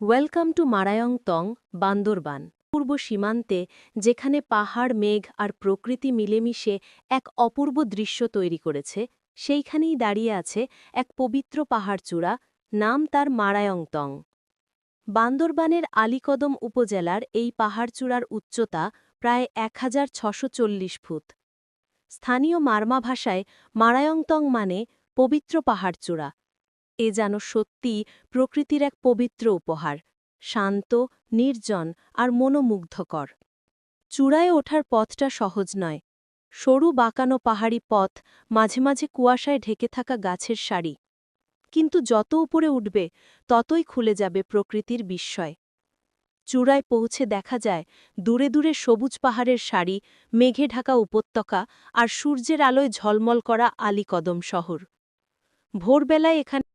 Welcome to Marayong Tong, Bandarban, পূর্ব সীমান্তে, যেখানে পাহাড়, মেঘ আর প্রকৃতি মিলেমিশে এক অপূর্ব দৃশ্য তৈরি করেছে। সেইখানেই দাঁড়িয়ে আছে এক পবিত্র পাহাড়চূড়া, নাম তার মারায়ংতং। বান্দরবানের আলিকদম উপজেলার এই পাহাড়চূড়ার উচ্চতা প্রায় এক ফুট। স্থানীয় মারমা ভাষায় মারায়ংতং মানে পবিত্র পাহাড়চূড়া। এ যেন সত্যি প্রকৃতির এক পবিত্র উপহার, শান্ত, নির্জন আর মনোমুগ্ধকর। চূড়ায় ওঠার পথটা সহজ নয়। সরু বাঁকানো পাহাড়ি পথ, মাঝে মাঝে কুয়াশায় ঢেকে থাকা গাছের সারি। কিন্তু যত উপরে উঠবে, ততই খুলে যাবে প্রকৃতির বিস্ময়। চূড়ায় পৌঁছে দেখা যায়, দূরে দূরে সবুজ পাহাড়ের সারি, মেঘে ঢাকা উপত্যকা আর সূর্যের আলোয় ঝলমল করা আলীকদম শহর। ভোরবেলায় এখানে